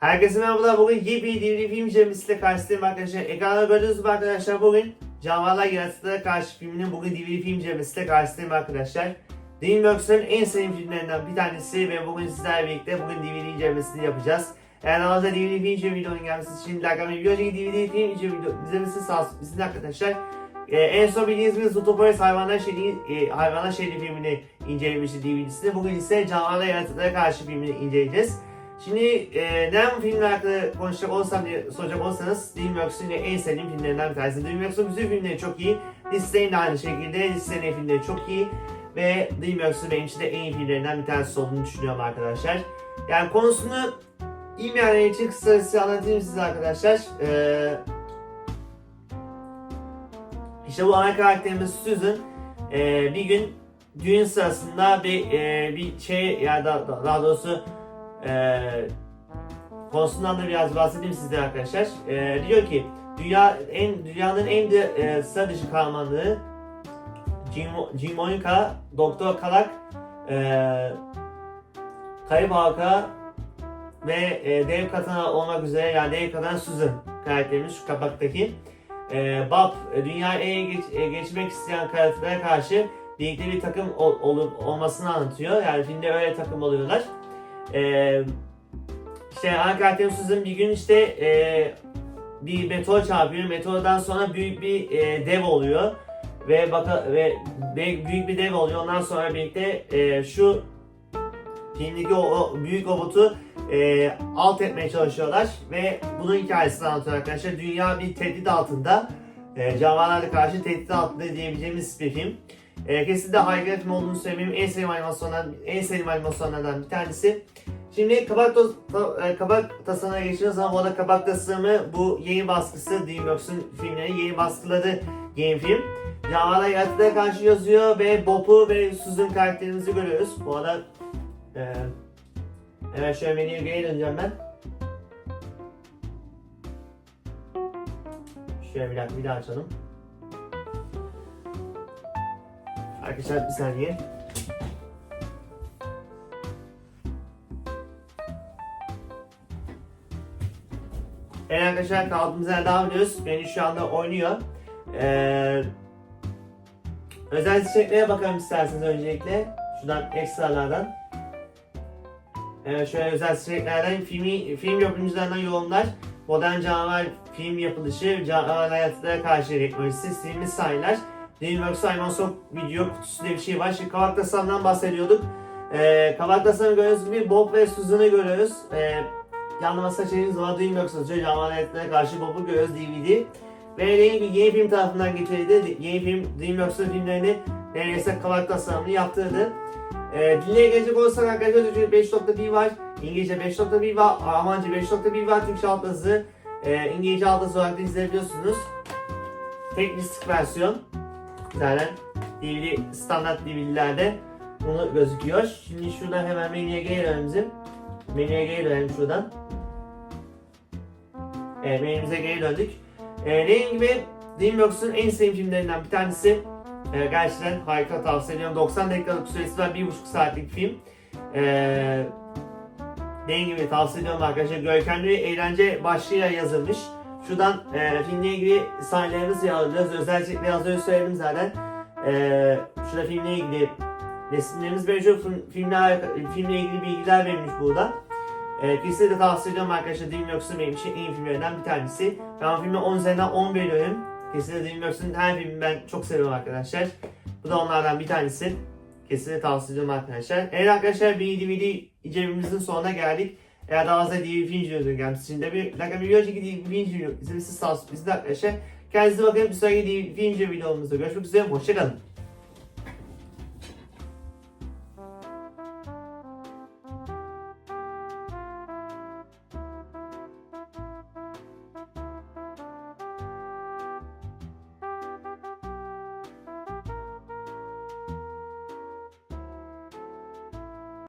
Herkese merhabalar. Bugün yepyeni DVD film incelemesiyle karşınızdayım arkadaşlar. Ekranda gördüğünüz gibi arkadaşlar bugün Canavarlar Yaratıklara Karşı filminin bugün DVD film incelemesiyle karşınızdayım arkadaşlar. DreamWorks'ın en sevdiğim filmlerinden bir tanesi ve bugün sizlerle birlikte bugün DVD incelemesini yapacağız. Eğer daha fazla DVD film inceleme videonun gelmesi için like atmayı, bir önceki DVD film inceleme video izlemesi sağ olsun bizim arkadaşlar. Ee, en son bildiğiniz gibi Zootopolis Hayvanlar Şehri, e, Hayvanlar Şehri filmini incelemişti DVD'sini. Bugün ise Canavarlar Yaratıklara Karşı filmini inceleyeceğiz. Şimdi e, neden bu filmle hakkında konuşacak olsam diye soracak olsanız DreamWorks'un yine en sevdiğim filmlerinden bir tanesi. DreamWorks'un bütün filmleri çok iyi. Disney'in de aynı şekilde. Disney'in filmleri çok iyi. Ve DreamWorks'un benim için de en iyi filmlerinden bir tanesi olduğunu düşünüyorum arkadaşlar. Yani konusunu bilmeyenler için kısacası anlatayım size arkadaşlar. Ee, işte bu ana karakterimiz Susan e, bir gün düğün sırasında bir e, bir şey ya da daha doğrusu e, konusundan da biraz bahsedeyim sizlere arkadaşlar. E, diyor ki dünya en dünyanın en de e, sıra dışı kahramanlığı Jim, Jim Monica, Doktor Kalak, e, Kayıp Halka ve e, Dev Katana olmak üzere yani Dev Katana Susan karakterimiz şu kapaktaki. E, Bob e, dünyaya geç, e, geçmek isteyen karakterlere karşı birlikte bir takım ol, olup olmasını anlatıyor. Yani filmde öyle takım oluyorlar. Ee, işte ana karakterimiz Susan bir gün işte e, bir meteor çarpıyor. Meteordan sonra büyük bir e, dev oluyor ve baka ve büyük bir dev oluyor. Ondan sonra birlikte e, şu filmdeki o, o büyük robotu e, alt etmeye çalışıyorlar ve bunun hikayesini anlatıyor arkadaşlar. Dünya bir tehdit altında. E, canavarlarla karşı tehdit altında diyebileceğimiz bir film. E, kesinlikle harika bir film olduğunu söylemeyeyim. En sevdiğim animasyonlardan, en sevdiğim animasyonlardan bir tanesi. Şimdi kabak, ta- e, kabak tasarımına geçiyoruz ama bu arada kabak tasarımı bu yeni baskısı DreamWorks'un filmleri yeni baskıladı yeni film. Canavarlar yaratıklara karşı yazıyor ve Bob'u ve Susan karakterimizi görüyoruz. Bu arada e, hemen şöyle menüye geri döneceğim ben. Şöyle bir dakika bir daha açalım. Arkadaşlar bir saniye. Evet arkadaşlar kaldığımız yerden devam ediyoruz. Beni şu anda oynuyor. Ee, özel seçeneklere bakalım isterseniz öncelikle. Şuradan ekstralardan. Evet şöyle özel seçeneklerden filmi, film yapımcılarından yorumlar. Modern canavar film yapılışı, canavar hayatına karşı teknolojisi, silmi sahneler. DreamWorks animasyon video kutusu diye bir şey var. Şimdi kavak tasarımdan bahsediyorduk. Ee, kavak tasarımı gördüğünüz gibi Bob ve Susan'ı görüyoruz. Ee, yanlama saçlarınız var. DreamWorks. Canavar hayatına karşı Bob'u görüyoruz DVD. Ve dediğim gibi yeni film tarafından getirildi. Yeni film DreamWorks'un filmlerini neredeyse kavak tasarımını yaptırdı. Ee, dillere gelecek olursak arkadaşlar Türkçe 5.1 var. İngilizce 5.1 var. Almanca 5.1 var. Türkçe alt yazı. E, İngilizce alt yazı olarak da izleyebiliyorsunuz. Tek versiyon. Zaten DVD, standart DVD'lerde bunu gözüküyor. Şimdi şuradan hemen menüye geri dönelim bizim. Menüye geri dönelim şuradan. Evet menümüze geri döndük. Ee, dediğim gibi DreamWorks'un en sevdiğim filmlerinden bir tanesi. Ee, gerçekten harika tavsiye ediyorum. 90 dakikalık süresi var. 1,5 saatlik film. Ee, dediğim gibi tavsiye ediyorum arkadaşlar. Görkemli eğlence başlığıyla yazılmış. Şuradan e, filmle ilgili sahnelerimizi yazacağız. Özellikle az önce söyledim zaten. E, şurada filmle ilgili resimlerimiz mevcut. Film, filmle, filmle ilgili bilgiler verilmiş burada. E, kesinlikle tavsiye ediyorum arkadaşlar. DreamWorks'un benim için en iyi filmlerinden bir tanesi. Ben filme 10 üzerinden 10 veriyorum. Kesinlikle DreamWorks'un her filmini ben çok seviyorum arkadaşlar. Bu da onlardan bir tanesi. Kesinlikle tavsiye ediyorum arkadaşlar. Evet arkadaşlar bir DVD incelememizin sonuna geldik. Eğer daha fazla DVD film inceliyorsunuz gelmesi için de bir dakika bir önceki DVD film inceliyor. İzlemesi sağ olsun. Biz de arkadaşlar. Kendinize bakın. Bir sonraki DVD film inceleme videomuzda görüşmek üzere. Hoşçakalın.